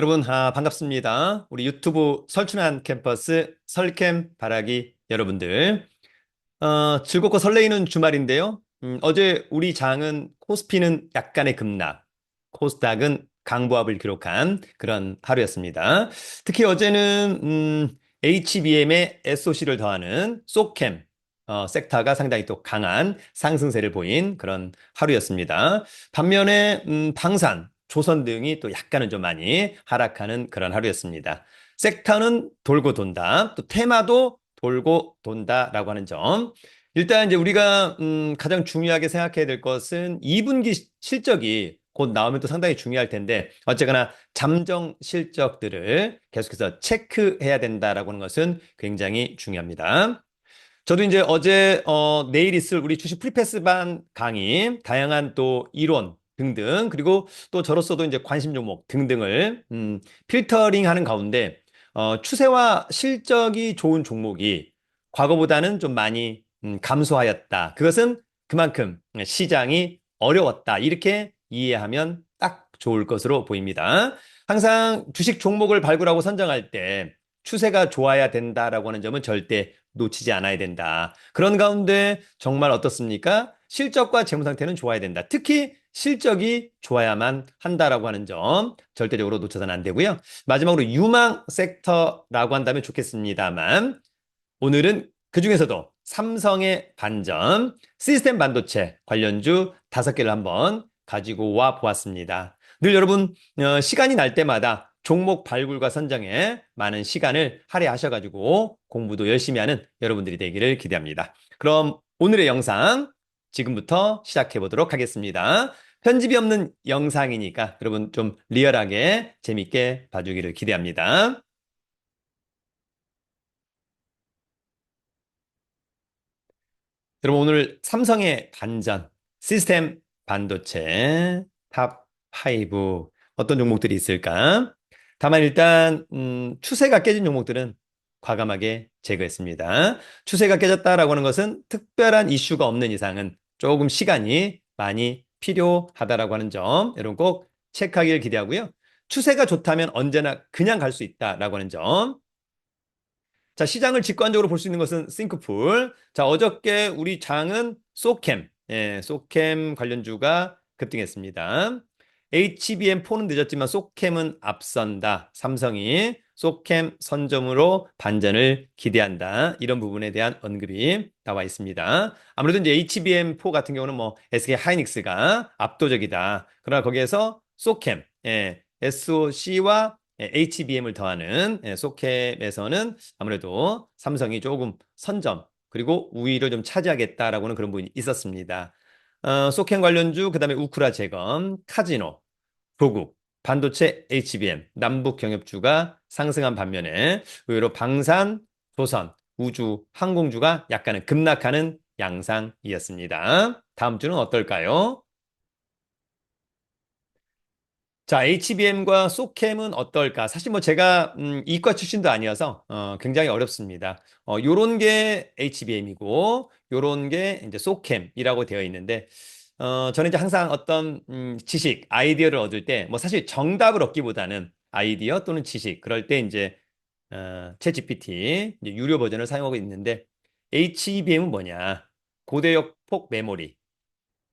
여러분, 아, 반갑습니다. 우리 유튜브 설춘한 캠퍼스 설캠 바라기 여러분들. 어, 즐겁고 설레이는 주말인데요. 음, 어제 우리 장은 코스피는 약간의 급락, 코스닥은 강보합을 기록한 그런 하루였습니다. 특히 어제는 음, HBM에 SOC를 더하는 소캠 어, 섹터가 상당히 또 강한 상승세를 보인 그런 하루였습니다. 반면에 음, 방산, 조선 등이 또 약간은 좀 많이 하락하는 그런 하루였습니다. 섹터는 돌고 돈다. 또 테마도 돌고 돈다라고 하는 점. 일단 이제 우리가 음, 가장 중요하게 생각해야 될 것은 2분기 실적이 곧 나오면 또 상당히 중요할 텐데 어쨌거나 잠정 실적들을 계속해서 체크해야 된다라고 하는 것은 굉장히 중요합니다. 저도 이제 어제 어, 내일 있을 우리 주식 프리패스반 강의 다양한 또 이론 등등 그리고 또 저로서도 이제 관심 종목 등등을 음, 필터링하는 가운데 어, 추세와 실적이 좋은 종목이 과거보다는 좀 많이 음, 감소하였다. 그것은 그만큼 시장이 어려웠다. 이렇게 이해하면 딱 좋을 것으로 보입니다. 항상 주식 종목을 발굴하고 선정할 때 추세가 좋아야 된다라고 하는 점은 절대 놓치지 않아야 된다. 그런 가운데 정말 어떻습니까? 실적과 재무 상태는 좋아야 된다. 특히 실적이 좋아야만 한다라고 하는 점 절대적으로 놓쳐서는 안 되고요. 마지막으로 유망 섹터라고 한다면 좋겠습니다만 오늘은 그 중에서도 삼성의 반전, 시스템 반도체 관련주 다섯 개를 한번 가지고 와 보았습니다. 늘 여러분 어, 시간이 날 때마다 종목 발굴과 선정에 많은 시간을 할애하셔가지고 공부도 열심히 하는 여러분들이 되기를 기대합니다. 그럼 오늘의 영상 지금부터 시작해 보도록 하겠습니다. 편집이 없는 영상이니까 여러분 좀 리얼하게 재밌게 봐주기를 기대합니다. 여러분 오늘 삼성의 반전, 시스템 반도체 탑5 어떤 종목들이 있을까? 다만 일단 음, 추세가 깨진 종목들은 과감하게 제거했습니다. 추세가 깨졌다라고 하는 것은 특별한 이슈가 없는 이상은 조금 시간이 많이 필요하다라고 하는 점 여러분 꼭 체크하기를 기대하고요. 추세가 좋다면 언제나 그냥 갈 수 있다라고 하는 점. 자, 시장을 직관적으로 볼 수 있는 것은 싱크풀. 자, 어저께 우리 장은 소캠, 예, 소캠 관련주가 급등했습니다. HBM4는 늦었지만 소캠은 앞선다. 삼성이 소캠 선점으로 반전을 기대한다. 이런 부분에 대한 언급이 나와 있습니다. 아무래도 이제 HBM4 같은 경우는 뭐 SK 하이닉스가 압도적이다. 그러나 거기에서 소캠, 예, SOC와 HBM을 더하는 예, 소캠에서는 아무래도 삼성이 조금 선점 그리고 우위를 좀 차지하겠다라고는 그런 부분이 있었습니다. 어, 소켄 관련주, 그 다음에 우크라 재검, 카지노, 조국, 반도체 HBM, 남북 경협주가 상승한 반면에 의외로 방산, 조선, 우주, 항공주가 약간은 급락하는 양상이었습니다. 다음 주는 어떨까요? 자, HBM과 소캠은 어떨까? 사실 뭐 제가 음, 이과 출신도 아니어서 어, 굉장히 어렵습니다. 어, 요런 게 HBM이고 요런 게 이제 소캠이라고 되어 있는데 어, 저는 이제 항상 어떤 음, 지식, 아이디어를 얻을 때 뭐 사실 정답을 얻기보다는 아이디어 또는 지식 그럴 때 이제 어, 챗 GPT 유료 버전을 사용하고 있는데 HBM은 뭐냐? 고대역 폭 메모리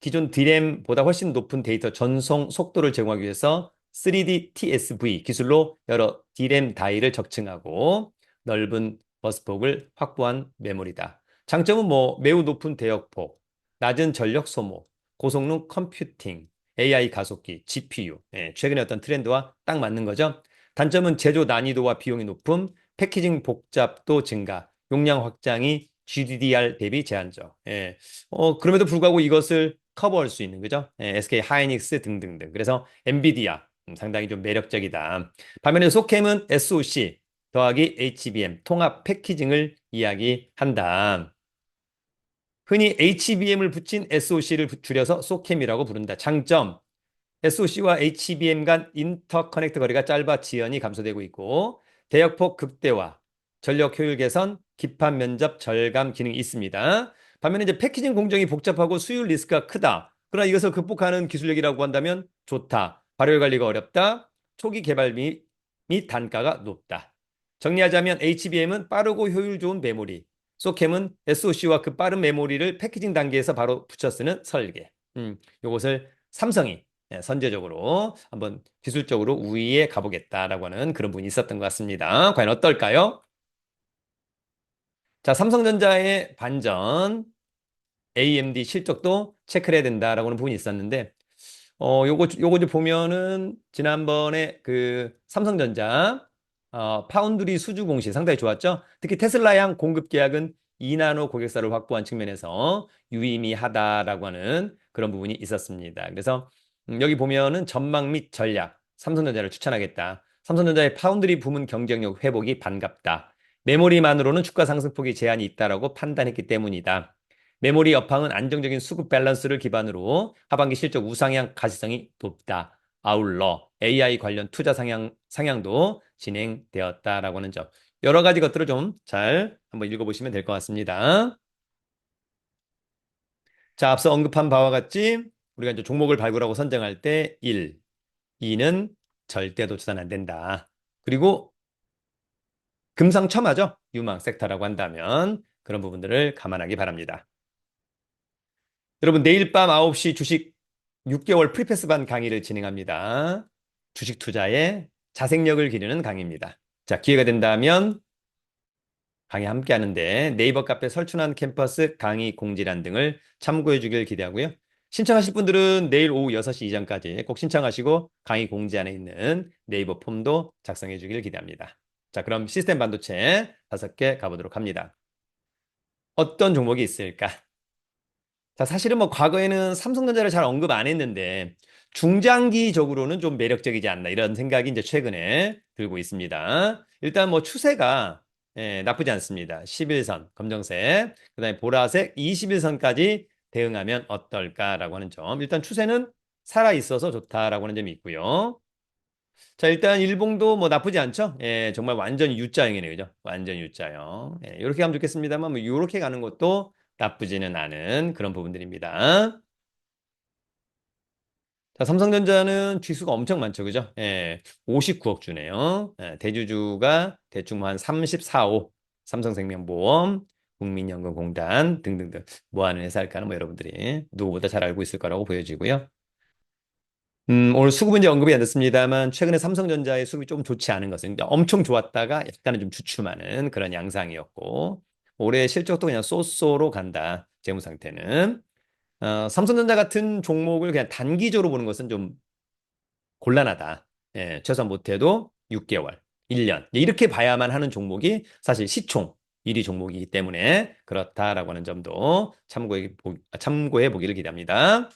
기존 D램보다 훨씬 높은 데이터 전송 속도를 제공하기 위해서 3D TSV 기술로 여러 D램 다이를 적층하고 넓은 버스폭을 확보한 메모리다. 장점은 뭐 매우 높은 대역폭, 낮은 전력 소모, 고성능 컴퓨팅, AI 가속기, GPU. 예, 최근의 어떤 트렌드와 딱 맞는 거죠. 단점은 제조 난이도와 비용이 높음, 패키징 복잡도 증가, 용량 확장이 GDDR 대비 제한적. 예. 어, 그럼에도 불구하고 이것을 커버할 수 있는 거죠. 예, SK 하이닉스 등등등. 그래서 엔비디아 음, 상당히 좀 매력적이다. 반면에 소캠은 SOC 더하기 HBM 통합 패키징을 이야기한다. 흔히 HBM을 붙인 SOC를 줄여서 소캠이라고 부른다. 장점 SOC와 HBM 간 인터커넥트 거리가 짧아 지연이 감소되고 있고 대역폭 극대화, 전력 효율 개선, 기판 면접 절감 기능이 있습니다. 반면에 이제 패키징 공정이 복잡하고 수율 리스크가 크다. 그러나 이것을 극복하는 기술력이라고 한다면 좋다. 발열 관리가 어렵다. 초기 개발 및및 단가가 높다. 정리하자면 HBM은 빠르고 효율 좋은 메모리, 소캠은 SoC와 그 빠른 메모리를 패키징 단계에서 바로 붙여 쓰는 설계. 음, 이것을 삼성이 예, 선제적으로 한번 기술적으로 우위에 가보겠다라고 하는 그런 분이 있었던 것 같습니다. 과연 어떨까요? 자, 삼성전자의 반전, AMD 실적도 체크를 해야 된다라고 하는 부분이 있었는데, 어, 요거, 요거 좀 보면은 지난번에 그 삼성전자, 어, 파운드리 수주 공시 상당히 좋았죠? 특히 테슬라양 공급 계약은 2나노 고객사를 확보한 측면에서 유의미하다라고 하는 그런 부분이 있었습니다. 그래서 음, 여기 보면은 전망 및 전략, 삼성전자를 추천하겠다. 삼성전자의 파운드리 부문 경쟁력 회복이 반갑다. 메모리만으로는 주가 상승폭이 제한이 있다라고 판단했기 때문이다. 메모리 여팡은 안정적인 수급 밸런스를 기반으로 하반기 실적 우상향 가시성이 높다. 아울러 AI 관련 투자 상향, 상향도 진행되었다라고 하는 점. 여러 가지 것들을 좀 잘 한번 읽어보시면 될 것 같습니다. 자, 앞서 언급한 바와 같이 우리가 이제 종목을 발굴하고 선정할 때 1, 2는 절대 도출은 안 된다. 그리고 금상첨화죠. 유망 섹터라고 한다면 그런 부분들을 감안하기 바랍니다. 여러분 내일 밤 9시 주식 6개월 프리패스반 강의를 진행합니다. 주식 투자의 자생력을 기르는 강의입니다. 자, 기회가 된다면 강의 함께 하는데 네이버 카페 설춘한 캠퍼스 강의 공지란 등을 참고해 주길 기대하고요. 신청하실 분들은 내일 오후 6시 이전까지 꼭 신청하시고 강의 공지 안에 있는 네이버 폼도 작성해 주길 기대합니다. 자, 그럼 시스템 반도체 다섯 개 가보도록 합니다. 어떤 종목이 있을까? 자, 사실은 뭐 과거에는 삼성전자를 잘 언급 안 했는데 중장기적으로는 좀 매력적이지 않나 이런 생각이 이제 최근에 들고 있습니다. 일단 뭐 추세가 예, 나쁘지 않습니다. 11선 검정색, 그다음에 보라색 21선까지 대응하면 어떨까라고 하는 점. 일단 추세는 살아 있어서 좋다라고 하는 점이 있고요. 자, 일단 일봉도 뭐 나쁘지 않죠? 예, 정말 완전 U자형이네요. 그죠? 완전 U자형. 예, 이렇게 가면 좋겠습니다만 뭐 이렇게 가는 것도 나쁘지는 않은 그런 부분들입니다. 자, 삼성전자는 지수가 엄청 많죠. 그죠? 예, 59억 주네요. 예, 대주주가 대충 한 34호, 삼성생명보험, 국민연금공단 등등등 뭐 하는 회사일까는 뭐 여러분들이 누구보다 잘 알고 있을 거라고 보여지고요. 음, 오늘 수급 문제 언급이 안 됐습니다만 최근에 삼성전자의 수급이 좀 좋지 않은 것은 엄청 좋았다가 약간은 좀 주춤하는 그런 양상이었고 올해 실적도 그냥 쏘쏘로 간다. 재무 상태는. 어, 삼성전자 같은 종목을 그냥 단기적으로 보는 것은 좀 곤란하다. 예, 최소한 못해도 6개월, 1년. 이렇게 봐야만 하는 종목이 사실 시총 1위 종목이기 때문에 그렇다라고 하는 점도 참고해, 보, 참고해 보기를 기대합니다.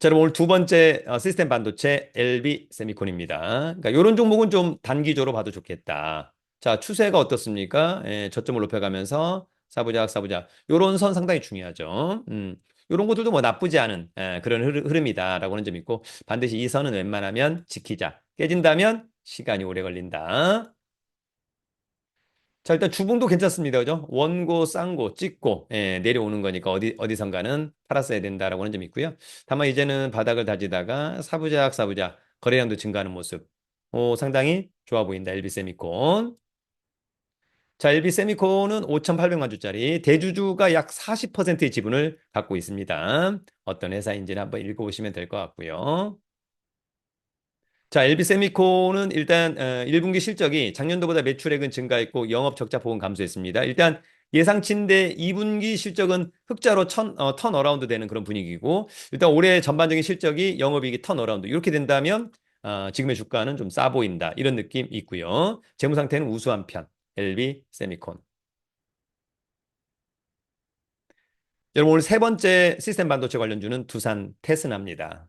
자, 그럼 오늘 두 번째 어, 시스템 반도체 LB 세미콘입니다. 그러니까 이런 종목은 좀 단기적으로 봐도 좋겠다. 자, 추세가 어떻습니까? 예, 저점을 높여가면서 사부작, 사부작. 요런 선 상당히 중요하죠. 음, 요런 것들도 뭐 나쁘지 않은 예, 그런 흐름, 이다라고 하는 점이 있고 반드시 이 선은 웬만하면 지키자. 깨진다면 시간이 오래 걸린다. 자, 일단 주봉도 괜찮습니다. 그죠? 원고, 쌍고, 찍고, 예, 내려오는 거니까 어디, 어디선가는 팔았어야 된다라고 하는 점이 있고요. 다만 이제는 바닥을 다지다가 사부작, 사부작, 거래량도 증가하는 모습. 오, 상당히 좋아 보인다. 엘비세미콘. 자, LB 세미콘은 5,800만 주짜리 대주주가 약 40%의 지분을 갖고 있습니다. 어떤 회사인지는 한번 읽어보시면 될 것 같고요. 자, LB 세미콘은 일단 1분기 어, 실적이 작년도보다 매출액은 증가했고 영업 적자 보험 감소했습니다. 일단 예상치인데 2분기 실적은 흑자로 천, 어, 턴 어라운드 되는 그런 분위기고 일단 올해 전반적인 실적이 영업이익이 턴 어라운드 이렇게 된다면 어, 지금의 주가는 좀 싸 보인다 이런 느낌 있고요. 재무 상태는 우수한 편. LB 세미콘. 여러분 오늘 세 번째 시스템 반도체 관련주는 두산 테스나입니다.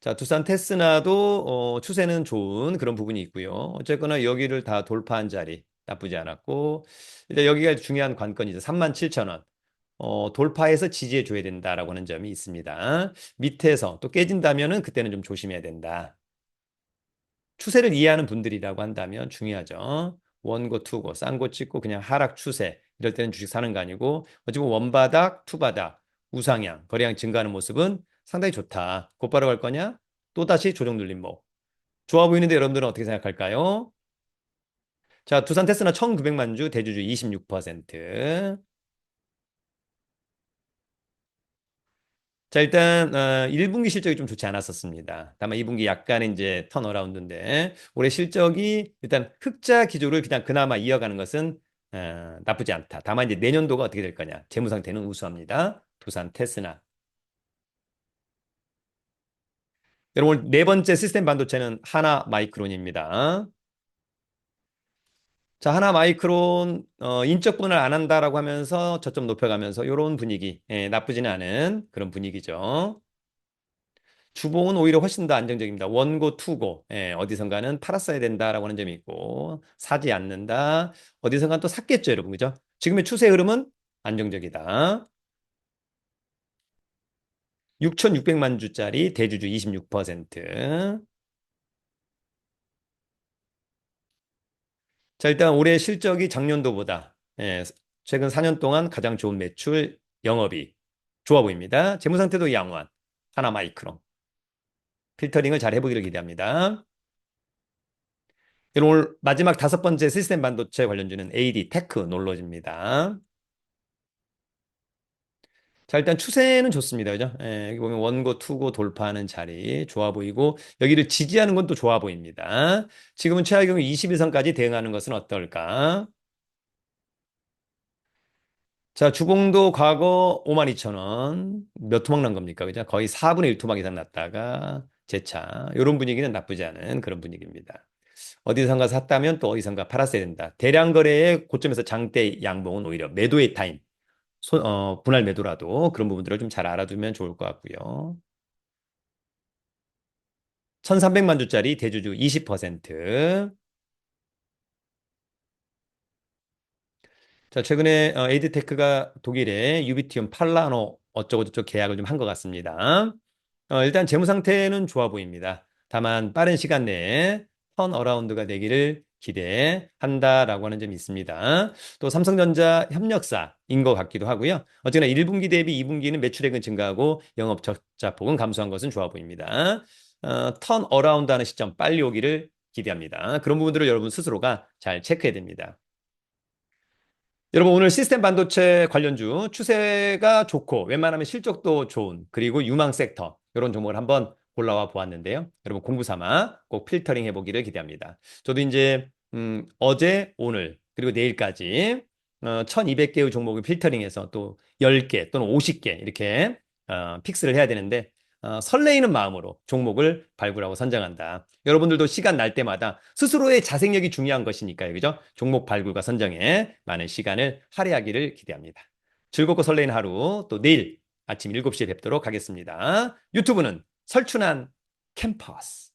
자, 두산 테스나도 어, 추세는 좋은 그런 부분이 있고요. 어쨌거나 여기를 다 돌파한 자리 나쁘지 않았고 일단 여기가 중요한 관건이죠. 37,000원. 어, 돌파해서 지지해 줘야 된다라고 하는 점이 있습니다. 밑에서 또 깨진다면은 그때는 좀 조심해야 된다. 추세를 이해하는 분들이라고 한다면 중요하죠. 원고, 투고, 싼고 찍고 그냥 하락 추세 이럴 때는 주식 사는 거 아니고 어찌 보면 원바닥, 투바닥, 우상향, 거래량 증가하는 모습은 상당히 좋다. 곧바로 갈 거냐? 또다시 조정 눌림목. 좋아 보이는데 여러분들은 어떻게 생각할까요? 자, 두산 테스나 1900만 주, 대주주 26%. 자, 일단 어, 1분기 실적이 좀 좋지 않았었습니다. 다만 2분기 약간 이제 턴어라운드인데 올해 실적이 일단 흑자 기조를 그냥 그나마 이어가는 것은 어, 나쁘지 않다. 다만 이제 내년도가 어떻게 될 거냐. 재무 상태는 우수합니다. 두산 테스나. 여러분 네 번째 시스템 반도체는 하나 마이크론입니다. 자, 하나 마이크론 어, 인적 분할 안 한다라고 하면서 저점 높여가면서 이런 분위기 예, 나쁘지는 않은 그런 분위기죠. 주봉은 오히려 훨씬 더 안정적입니다. 원고, 투고 예, 어디선가는 팔았어야 된다라고 하는 점이 있고 사지 않는다. 어디선가 또 샀겠죠, 여러분 그죠? 지금의 추세 흐름은 안정적이다. 6,600만 주짜리 대주주 26%. 자, 일단 올해 실적이 작년도보다 예, 최근 4년 동안 가장 좋은 매출 영업이 좋아 보입니다. 재무 상태도 양호한 하나 마이크론. 필터링을 잘 해보기를 기대합니다. 오늘 마지막 다섯 번째 시스템 반도체 관련주는 AD 테크 놀러집니다. 자, 일단 추세는 좋습니다. 그죠? 예, 여기 보면 원고, 투고 돌파하는 자리 좋아 보이고, 여기를 지지하는 건 또 좋아 보입니다. 지금은 최하경 21선까지 대응하는 것은 어떨까? 자, 주봉도 과거 52,000원. 몇 토막 난 겁니까? 그죠? 거의 4분의 1 토막 이상 났다가 재차. 이런 분위기는 나쁘지 않은 그런 분위기입니다. 어디선가 샀다면 또 어디선가 팔았어야 된다. 대량 거래의 고점에서 장대 양봉은 오히려 매도의 타임. 손, 어, 분할 매도라도 그런 부분들을 좀 잘 알아두면 좋을 것 같고요. 1300만 주짜리 대주주 20%. 자, 최근에 어, 에이드테크가 독일의 유비티움 팔라노 어쩌고저쩌고 계약을 좀 한 것 같습니다. 어, 일단 재무 상태는 좋아 보입니다. 다만 빠른 시간 내에 턴 어라운드가 되기를 기대한다라고 하는 점이 있습니다. 또 삼성전자 협력사인 것 같기도 하고요. 어쨌거나 1분기 대비 2분기는 매출액은 증가하고 영업 적자폭은 감소한 것은 좋아 보입니다. 어, 턴 어라운드 하는 시점 빨리 오기를 기대합니다. 그런 부분들을 여러분 스스로가 잘 체크해야 됩니다. 여러분 오늘 시스템 반도체 관련주 추세가 좋고 웬만하면 실적도 좋은 그리고 유망 섹터 이런 종목을 한번 골라와 보았는데요. 여러분 공부 삼아 꼭 필터링 해보기를 기대합니다. 저도 이제 음, 어제 오늘 그리고 내일까지 어, 1200개의 종목을 필터링해서 또 10개 또는 50개 이렇게 어, 픽스를 해야 되는데 어, 설레이는 마음으로 종목을 발굴하고 선정한다. 여러분들도 시간 날 때마다 스스로의 자생력이 중요한 것이니까요. 그죠? 종목 발굴과 선정에 많은 시간을 할애하기를 기대합니다. 즐겁고 설레는 하루 또 내일 아침 7시에 뵙도록 하겠습니다. 유튜브는 설춘한 캠퍼스.